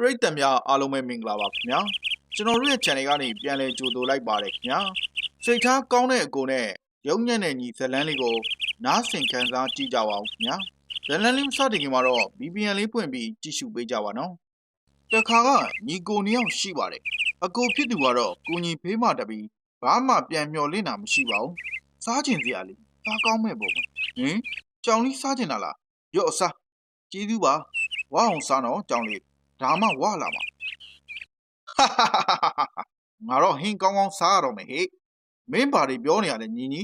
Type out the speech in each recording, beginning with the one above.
ပရိသတ်များအားလုံးပဲမင်္ဂလာပါခင်ဗျာကျွန်တော်တို့ရဲ့ channel ကနေပြန်လည်ကြိုဆိုလိုက်ပါတယ်ခင်ဗျာစိတ်ထားကောင်းတဲ့အကိုနဲ့ရုံညံ့တဲ့ညီဇလန်းလေးကိုနားဆင်ခံစားကြည့်ကြပါဦးခင်ဗျာဇလန်းလေးမစတင်ခင်မှာတော့ VPN လေးပွင့်ပြီးကြည့်ရှုပေးကြပါနော်တခါကညီကိုနှစ်ယောက်ရှိပါတယ်အကိုဖြစ်သူကတော့ကိုညီဖေးမှတပြီးဘာမှပြန်မျော်လင့်တာမရှိပါဘူးစားကျင်စရာလေးစားကောင်းမဲ့ပုံပဲဟင်ကြောင်လေးစားကျင်တာလားရော့အစားကျေးဇူးပါဝါအောင်စားတော့ကြောင်လေး ဒါမှဝလာမှာငါတော့ဟင်းကောင်းကောင်းစားရတော့မယ်ဟေ့မင်းဘာတွေပြောနေရလဲညီညီ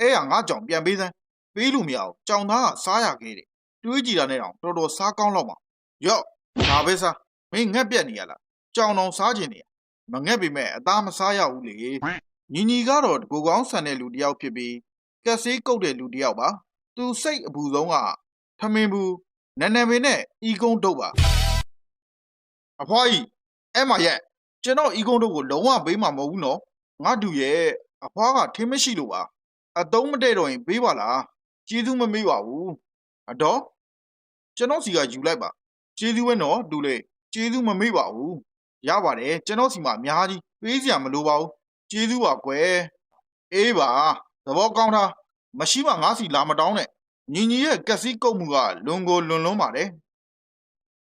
အဲ့ဟာငါကြောင်ပြန်ပေးစမ်းပေးလို့မရအောင်ကြောင်သားကစားရခဲ့တယ်တွေးကြည့်တာနဲ့တော့တော်တော်စားကောင်းတော့မှာရော့ဒါပဲစားမင်းငက်ပြက်နေရလားကြောင်တော်စားခြင်းနေရမငက်ပေမဲ့အသားမစားရဘူးလေညီညီကတော့တကူကောင်းဆန်တဲ့လူတစ်ယောက်ဖြစ်ပြီးကက်ဆေးကုတ်တဲ့လူတစ်ယောက်ပါသူစိတ်အပူဆုံးကထမင်းဘူးနန်းနံပင်နဲ့ဤကုန်းတုတ်ပါ အဖွားကြီးအဲ့မှာရက်ကျွန်တော်ဤကုန်းတို့ကိုလုံးဝပေးမှာမဟုတ်ဘူးနော်ငါတူရဲ့အဖွားကထင်းမရှိလို့ပါအတုံးမတဲ့တော့ရင်ပေးပါလားကျေးဇူးမမေးပါဘူးအတော့ကျွန်တော်စီကယူလိုက်ပါကျေးဇူးပဲနော်တူလေကျေးဇူးမမေးပါဘူးရပါတယ်ကျွန်တော်စီမှာအများကြီးပေးစရာမလိုပါဘူးကျေးဇူးပါကွယ်အေးပါသဘောကောင်းတာမရှိမှငါစီလာမတောင်းနဲ့ညီညီရဲ့ကက်စီကုတ်မှုကလွန်ကိုလွန်လွန်းပါတယ်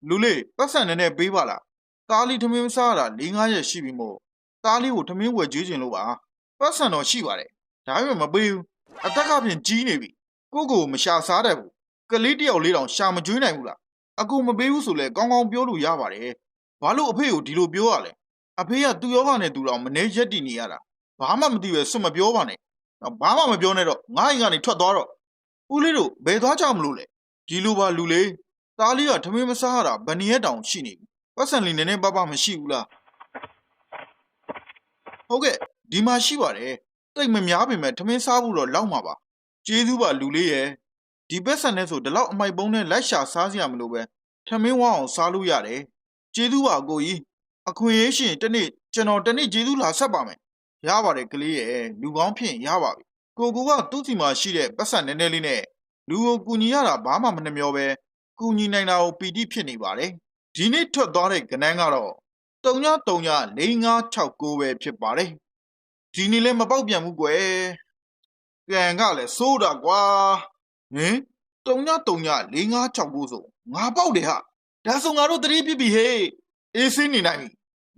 လူလေးပတ်စံနဲ့နဲ့ပေးပါလား သားလေးထမင်းမစားရတာ၄၅ရက်ရှိပြီမို့သားလေးကိုထမင်းဝယ်ကျွေးခြင်းလို့ပါပတ်စံတော့ရှိပါတယ်ဒါပေမဲ့မပေးဘူးအသက်ကဖြင့်ကြီးနေပြီကိုကိုကိုမရှာစားတတ်ဘူးကလေးတစ်ယောက်လေးတောင်ရှာမကျွေးနိုင်ဘူးလားအကူမပေးဘူးဆိုလဲကောင်းကောင်းပြောလို့ရပါတယ်ဘာလို့အဖေကိုဒီလိုပြောရလဲအဖေကသူ့ယောဂနဲ့သူတော်မနေရက်တည်နေရတာဘာမှမသိပဲစွတ်မပြောပါနဲ့နော်ဘာမှမပြောနဲ့တော့ငါ့အိမ်ကနေထွက်သွားတော့ဦးလေးတို့ဘယ်သွားကြမလို့လဲဒီလိုပါလူလေးသားလေးကထမင်းမစားရတာဗနီရက်တောင်ရှိနေပြီ ပတ်စံလေးနည်းနည်းပါးပါးမရှိဘူးလားဟုတ်ကဲ့ဒီမှာရှိပါတယ်တိတ်မများပေမဲ့ထမင်းစားဖို့တော့လောက်မှာပါကျေးဇူးပါလူလေးရဲ့ဒီပတ်စံနဲ့ဆိုဒီလောက်အမိုက်ပုံးနဲ့လိုက်ရှာစားစရာမလိုပဲထမင်းဝအောင်စားလို့ရတယ်ကျေးဇူးပါအကိုကြီးအခွင့်အရေးရှင်တနေ့ကျွန်တော်တနေ့ကျေးဇူးလာဆက်ပါမယ်ရပါတယ်ကလေးရဲ့လူကောင်းဖြစ်ရင်ရပါပြီကိုကိုကသူ့စီမှာရှိတဲ့ပတ်စံနည်းနည်းလေးနဲ့လူကိုကူညီရတာဘာမှမနှမျောပဲကူညီနိုင်တာကိုပီတိဖြစ်နေပါတယ် ဒီနေ့ထွက်သွားတဲ့ကနန်းကတော့3939ပဲဖြစ်ပါတယ်ဒီနေ့လည်းမပေါက်ပြန်ဘူးကွယ်ကံကလည်းစိုးတာကွာဟင်3939ဆိုငါပေါက်တယ်ဟာဒါဆိုငါတို့တတိပြစ်ပြီဟေးအေးစင်းနေနိုင်ပြီ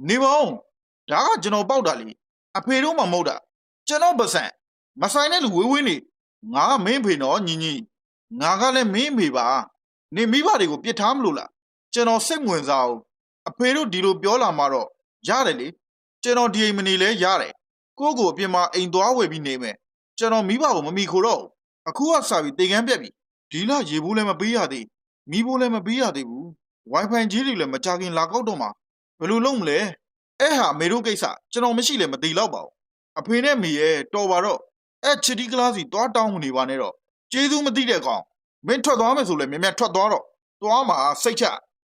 နေပါဦးဒါကကျွန်တော်ပေါက်တာလေအဖေတို့မှမဟုတ်တာကျွန်တော်ပစံမဆိုင်တဲ့လူဝေးဝေးနေငါကမင်းဖေနော်ညီညီငါကလည်းမင်းအဖေပါနေမိဘတွေကိုပြစ်ထားမလို့လား ကျွန်တော်စိတ်ဝင်စားအောင်အဖေတို့ဒီလိုပြောလာမှတော့ရတယ်လေကျွန်တော်ဒီအိမ်မနေလဲရတယ်ကိုယ့်ကိုအပြင်မှာအိမ်သွားဝယ်ပြီးနေမယ်ကျွန်တော်မိဘကိုမမီခိုတော့ဘူးအခုကစပြီးတေကန်းပြက်ပြီဒီလရေဘူးလည်းမပေးရသေးမီးဘူးလည်းမပေးရသေးဘူး wifi ကြီးတွေလည်းမကြခင်လာကောက်တော့မှာဘယ်လိုလုပ်မလဲအဲ့ဟာအမေတို့ကိစ္စကျွန်တော်မရှိလဲမသိတော့ပါဘူးအဖေနဲ့မေရဲ့တော်ပါတော့အဲ့ချစ်တီကလားစီသွားတောင်းမနေပါနဲ့တော့ကျေးဇူးမသိတဲ့ကောင်မင်းထွက်သွားမယ်ဆိုလဲမြင်မြတ်ထွက်သွားတော့သွားမှာစိတ်ချ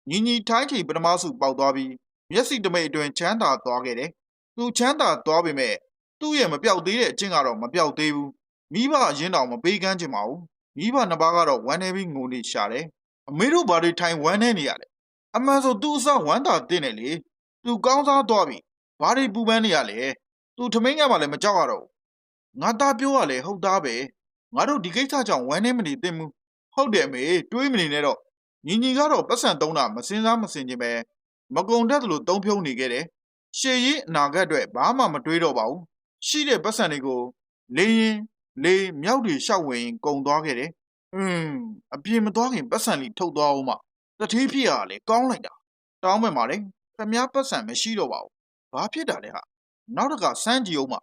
ညီညီထိုင်းချိန်ပထမစုပေါက်သွားပြီးမျက်စိတမိတ်အတွင်ချမ်းသာသွားခဲ့တယ်။သူချမ်းသာသွားပေမဲ့သူ့ရဲ့မပြောက်သေးတဲ့အချင်းကတော့မပြောက်သေးဘူး။မိဘအရင်တောင်မပေးကမ်းချင်ပါဘူး။မိဘနှစ်ပါးကတော့ဝမ်းနေပြီးငိုနေရှာတယ်။အမေတို့ဘာတွေထိုင်ဝမ်းနေနေရလဲ။အမှန်ဆိုသူ့အစဝမ်းသာတင်တယ်လေ။သူကောင်းစားသွားပြီ။ဘာတွေပူပန်းနေရလဲ။သူထမင်းကမှလည်းမကြောက်ရတော့ဘူး။ငါသားပြောရလေဟုတ်သားပဲ။ငါတို့ဒီကိစ္စကြောင့်ဝမ်းနေမနေသင့်ဘူး။ဟုတ်တယ်အမေတွေးမနေနဲ့တော့ ညီညီကတော့ပတ်စံသုံးတာမစင်းစားမစင်ခြင်းပဲမကုံတတ်သလိုတုံးဖြုံးနေခဲ့တယ်။ရှေ့ရေးအနာဂတ်အတွက်ဘာမှမတွေးတော့ပါဘူး။ရှိတဲ့ပတ်စံတွေကိုလေရင်လေမြောက်တွေရှောက်ဝင်ကုံသွားခဲ့တယ်။อืมအပြေမသွားခင်ပတ်စံလေးထုတ်သွားအောင်မတတိဖြစ်ရလေကောင်းလိုက်တာ။တောင်းမဲ့ပါလေ။ခမည်းပတ်စံမရှိတော့ပါဘူး။ဘာဖြစ်တာလဲဟာ။နောက်တကစမ်းကြည့်အောင်မ။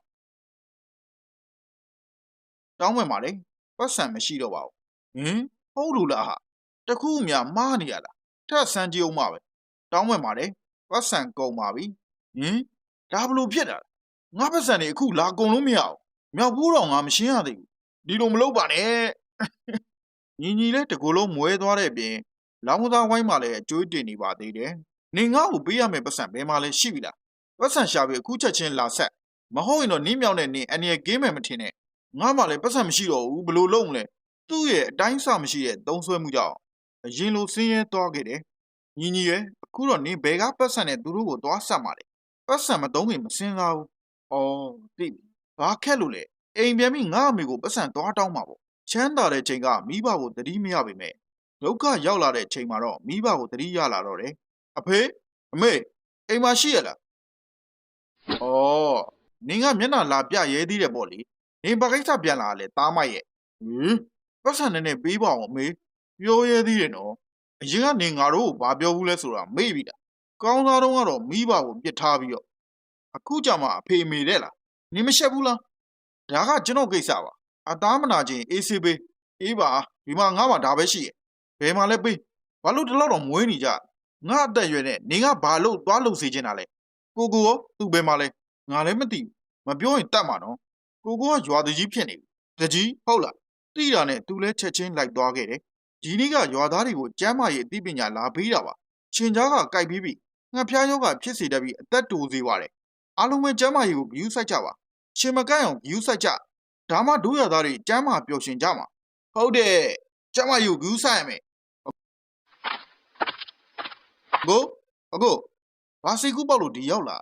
တောင်းမဲ့ပါလေ။ပတ်စံမရှိတော့ပါဘူး။ဟင်ဟုတ်လို့လားဟာ။ တခုမှမားနေရလားထက်ဆန်းကြည့်အောင်ပါပဲတောင်းဝင်ပါတယ်ပတ်စံကုန်ပါပြီဟင်ဒါဘလို့ဖြစ်တာလဲငါပတ်စံနေအခုလာကုန်လို့မရအောင်မြောက်ဘူးတော့ငါမရှင်းရသေးဘူးဒီလိုမလုပ်ပါနဲ့ညီညီလည်းတကူလုံးမွဲသွားတဲ့အပြင်လောင်းသားဝိုင်းမှာလည်းအကျွေးတင်နေပါသေးတယ်နေငါ့ကိုပေးရမယ့်ပတ်စံဘယ်မှာလဲရှိပြီလားပတ်စံရှာပြီးအခုချက်ချင်းလာဆက်မဟုတ်ရင်တော့နင်းမြောက်နဲ့နင်းအနေကင်းမယ်မထင်နဲ့ငါမှလည်းပတ်စံမရှိတော့ဘူးဘယ်လို့လုံးမလဲသူ့ရဲ့အတိုင်းအဆမရှိတဲ့သုံးဆွဲမှုကြောင့် အရင်လိုဆင်းရဲသွားခဲ့တယ်ညီညီရဲ့အခုတော့နင်ဘယ်ကပတ်စံနဲ့သူတို့ကိုသွားဆက်มาလဲပတ်စံမသုံးခင်မစင်စားဘူးအော်သိပြီဘာခက်လို့လဲအိမ်ပြန်ပြီးငါအမေကိုပတ်စံသွားတောင်းမှာပေါ့ချမ်းသာတဲ့ချိန်ကမိဘကိုတတိမရပါပဲဒုက္ခရောက်လာတဲ့ချိန်မှာတော့မိဘကိုတတိရလာတော့တယ်အဖေအမေအိမ်မှာရှိရလား။အော်နင်ကမျက်နှာလာပြရဲသေးတယ်ပေါ့လေ။နင်ဘာကိစ္စပြန်လာလဲတားမရဲ့။ဟင်ပတ်စံနဲ့နဲ့ပေးပါအောင်အမေ။ ပြောရဲသေးတယ်နော်။အရင်ကနင်ငါတို့ကိုဘာပြောဘူးလဲဆိုတာမေ့ပြီလား။ကောင်းသားတုန်းကတော့မိဘကိုပြစ်ထားပြီးတော့အခုကြမှာအဖေအမေတဲ့လား။နင်မရှက်ဘူးလား။ဒါကကျွန်တော်ကိစ္စပါ။အသားမနာချင်းအေးဆေးပေး။အေးပါဒီမှာငါ့မှာဒါပဲရှိရဲ့။ဘယ်မှာလဲပေး။ဘာလို့ဒီလောက်တော့မွေးနေကြ။ငါအသက်အရွယ်နဲ့နင်ကဘာလို့သွားလို့စေချင်တာလဲ။ကိုကိုရောသူ့ဘယ်မှာလဲ။ငါလည်းမသိဘူးမပြောရင်တတ်မှာနော်ကိုကိုကရွာသူကြီးဖြစ်နေပြီတကြီးဟုတ်လားတိတာနဲ့သူလည်းချက်ချင်းလိုက်သွားခဲ့တယ် ဒီနေ့ကရွာသားတွေကိုကျမ်းမာရေးအသိပညာလာပေးတာပါရှင်ကြားကကြိုက်ပြီးပြီငှက်ဖျားယောဂဖြစ်စေတတ်ပြီးအသက်တိုးစေပါတယ်အားလုံးပဲကျမ်းမာရေးကိုဂယူးဆိုင်ကြပါရှင်မကန့်အောင်ဂယူးဆိုင်ကြဒါမှဒုရသားတွေကျမ်းမာပျော်ရွှင်ကြမှာဟုတ်တယ်ကျမ်းမာရေးကိုဂယူးဆိုင်ရမယ်ကိုအကိုဘာစိတ်ကူးပေါက်လို့ဒီရောက်လာ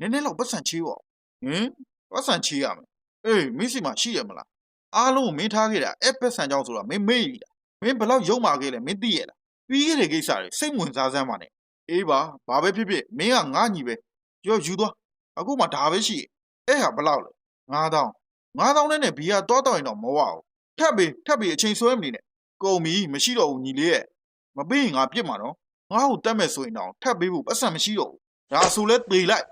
နည်းနည်းတော့ပတ်စံချေးပေါ့ဟင်ပတ်စံချေးရမယ်အေးမင်းစီမှာရှိရမလားအားလုံးကိုမင်းထားခဲ့တာအဲ့ပတ်စံကြောင့်ဆိုတာမင်းမေ့ပြီလား မင်းဘယ်လောက်ယုံမာခဲ့လဲမင်းသိရလားပြီးခဲ့တဲ့ကိစ္စတွေစိတ်ဝင်စားစမ်းပါနဲ့အေးပါဘာပဲဖြစ်ဖြစ်မင်းကငါညီပဲရောယူသွားအခုမှဒါပဲရှိအဲ့ဟာဘယ်လောက်လဲ9000 9000နဲ့နဲ့ဘီယာတော့တော့ရင်တော့မဝအောင်ထပ်ပြီးထပ်ပြီးအချိန်ဆွဲမနေနဲ့ကုန်ပြီမရှိတော့ဘူးညီလေးရဲ့မပေးရင်ငါပြစ်မှာနော်ငါ့ကိုတတ်မဲ့ဆိုရင်တော့ထပ်ပေးဖို့ပတ်စံမရှိတော့ဘူးဒါဆိုလဲသေလိုက်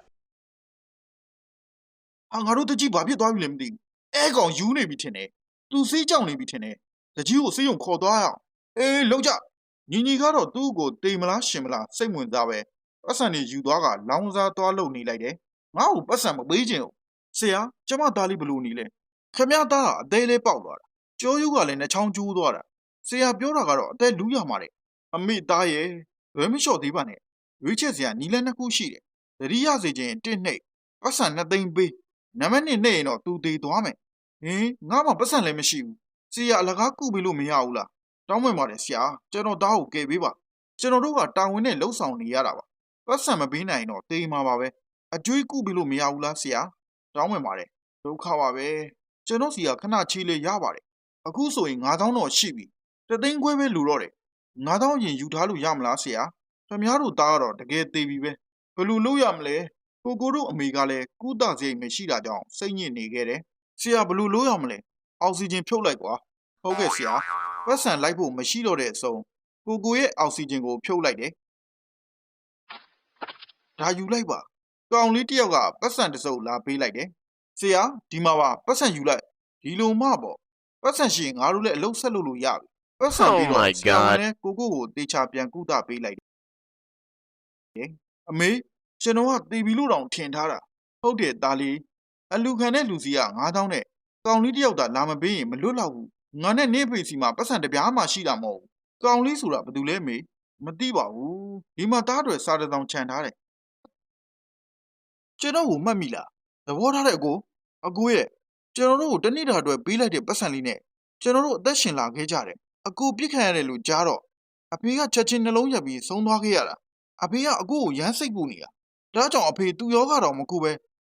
ဟာငါတို့တကြီးဘာဖြစ်သွားပြီလဲမသိဘူးအဲကောင်ယူနေပြီထင်တယ်သူစေးကြောင်နေပြီထင်တယ် တကြီးကိုစေးရုံခေါ်သွားရအောင်အေးလောက်ကြညီညီကတော့သူ့ကိုတိမ်မလားရှင်မလားစိတ်ဝင်စားပဲပတ်စံနေယူသွားကလောင်းစားသွားလုံနေလိုက်တယ်ငါ့ကိုပတ်စံမပေးချင်ဘူးဆရာကျမသားလေးဘလို့နေလဲခမရသားကအသေးလေးပေါက်သွားတာကျောယူကလည်းနှချောင်းကျိုးသွားတာဆရာပြောတာကတော့အသက်လူးရမှာတဲ့အမိသားရဲ့ဘယ်မလျှော့သေးပါနဲ့ရွေးချက်စရာနီလန်းနှစ်ခုရှိတယ်တတိယစေခြင်းတစ်နှိပ်ပတ်စံနှစ်သိန်းပေးနံပါတ်1နဲ့ရင်တော့သူသေးသွားမယ်ဟင်ငါမှပတ်စံလည်းမရှိဘူး ဆရာအလကားကုပေးလို့မရဘူးလားတောင်းပန်ပါတယ်ဆရာကျွန်တော်သားကိုကယ်ပေးပါကျွန်တော်တို့ကတာဝန်နဲ့လှုပ်ဆောင်နေရတာပါပတ်စံမပေးနိုင်ရင်တော့တေးမှာပါပဲအကျွေးကုပေးလို့မရဘူးလားဆရာတောင်းပန်ပါတယ်ဒုက္ခပါပဲကျွန်တော်စီကခဏချေးလေးရပါတယ်အခုဆိုရင်9000တော့ရှိပြီတသိန်းခွဲပဲလူတော့တယ်9000ရင်ယူထားလို့ရမလားဆရာခင်ဗျားတို့သားကတော့တကယ်သေးပြီပဲဘယ်လိုလုပ်ရမလဲကိုကိုတို့အမေကလည်းကုသစရိတ်မရှိတာကြောင့်စိတ်ညစ်နေခဲ့တယ်။ဆရာဘယ်လို့လို့ရမလဲ။ အောက်ဆီဂျင်ဖြုတ်လိုက်ကွာ။ဟုတ်ကဲ့ဆရာ။ပတ်စံလိုက်ဖို့မရှိတော့တဲ့အဆုံးကိုကိုရဲ့အောက်ဆီဂျင်ကိုဖြုတ်လိုက်တယ်။ဒါယူလိုက်ပါ။ကောင်လေးတစ်ယောက်ကပတ်စံတစ်စုပ်လာပေးလိုက်တယ်။ဆရာဒီမှာပါပတ်စံယူလိုက်။ဒီလိုမှပေါ့။ပတ်စံရှိရင်ငါတို့လည်းအလုပ်ဆက်လုပ်လို့ရပြီ။ပတ်စံပြီး Oh တော့ my ဆရာက God လည်းကိုကိုကိုတေချာပြန်ကုသပေးလိုက်တယ်။အမေကျွန်တော်ကတေပြီလို့တောင်ထင်ထားတာ။ဟုတ်တယ်သားလေးအလူခံတဲ့လူစီက9000နဲ့ ကောင်လေးတယောက်သာလာမပေးရင်မလွတ်တော့ဘူးငါနဲ့နေဖေးစီမှာပတ်စံတစ်ပြားမှရှိတာမဟုတ်ဘူးကောင်လေးဆိုတာဘာတူလဲမေမသိပါဘူးဒီမှာတားတွေစားတဲ့တောင်ခြံထားတယ်ကျွန်တော်ကိုမှတ်မိလားသဘောထားတဲ့အကိုအကိုရဲ့ကျွန်တော်တို့ကိုတနေ့တာအတွက်ပေးလိုက်တဲ့ပတ်စံလေးနဲ့ကျွန်တော်တို့အသက်ရှင်လာခဲ့ကြတယ်အကိုပြစ်ခံရတယ်လို့ကြားတော့အဖေကချက်ချင်းနှလုံးရက်ပြီးဆုံးသွားခဲ့ရတာအဖေကအကိုကိုရမ်းစိတ်ပူနေတာဒါကြောင့်အဖေသူ့ယောဂတော့မကူပဲ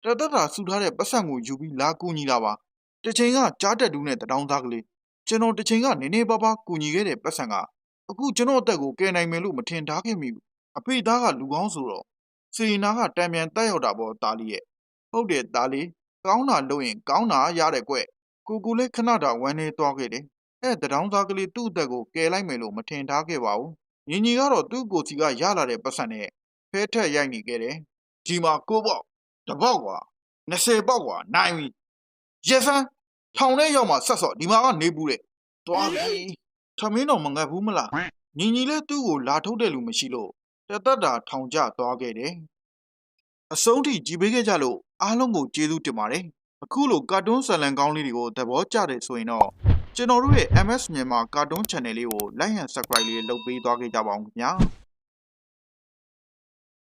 တသက်တာဆူထားတဲ့ပတ်စံကိုယူပြီးလာကူညီတာပါ တစ်ချိန်ကကြားတက်တူးနဲ့တတောင်းသားကလေးကျွန်တော်တစ်ချိန်ကနေနေပါပါကူညီခဲ့တဲ့ပတ်စံကအခုကျွန်တော်အသက်ကိုကယ်နိုင်မယ်လို့မထင်ထားခဲ့မိဘူးအဖေသားကလူကောင်းဆိုတော့စေနာကတံပြန်တက်ရောက်တာပေါ့တားလေးရဲ့ဟုတ်တယ်တားလေးကောင်းတာလုပ်ရင်ကောင်းတာရတဲ့ကွကိုကူလည်းခဏတာဝမ်းနေသွားခဲ့တယ်အဲ့တတောင်းသားကလေးသူ့အသက်ကိုကယ်လိုက်မယ်လို့မထင်ထားခဲ့ပါဘူးညီညီကတော့သူ့ကိုယ်စီကရလာတဲ့ပတ်စံနဲ့ဖဲထက်ရိုက်နေခဲ့တယ်ဒီမှာကိုပေါ့တပေါက်ကွာ20ပေါက်ကွာနိုင်ပြီရက်စမ်း ထောင်ထဲရောက်မှဆက်စော့ဒီမှာကနေဘူးတဲ့တွားပြီထမင်းတော့မငတ်ဘူးမလားညီညီလဲသူ့ကိုလာထုတ်တဲ့လူမရှိလို့တသက်တာထောင်ကျသွားခဲ့တယ်အဆုံးထိကြည်ပေးခဲ့ကြလို့အားလုံးကိုကျေးဇူးတင်ပါတယ်အခုလိုကာတွန်းဇာတ်လမ်းကောင်းလေးတွေကိုသဘောကျတယ်ဆိုရင်တော့ကျွန်တော်တို့ရဲ့ MS မြန်မာကာတွန်း channel လေးကို like and subscribe လေးလုပ်ပေးသွားခဲ့ကြပါအောင်ခင်ဗျာ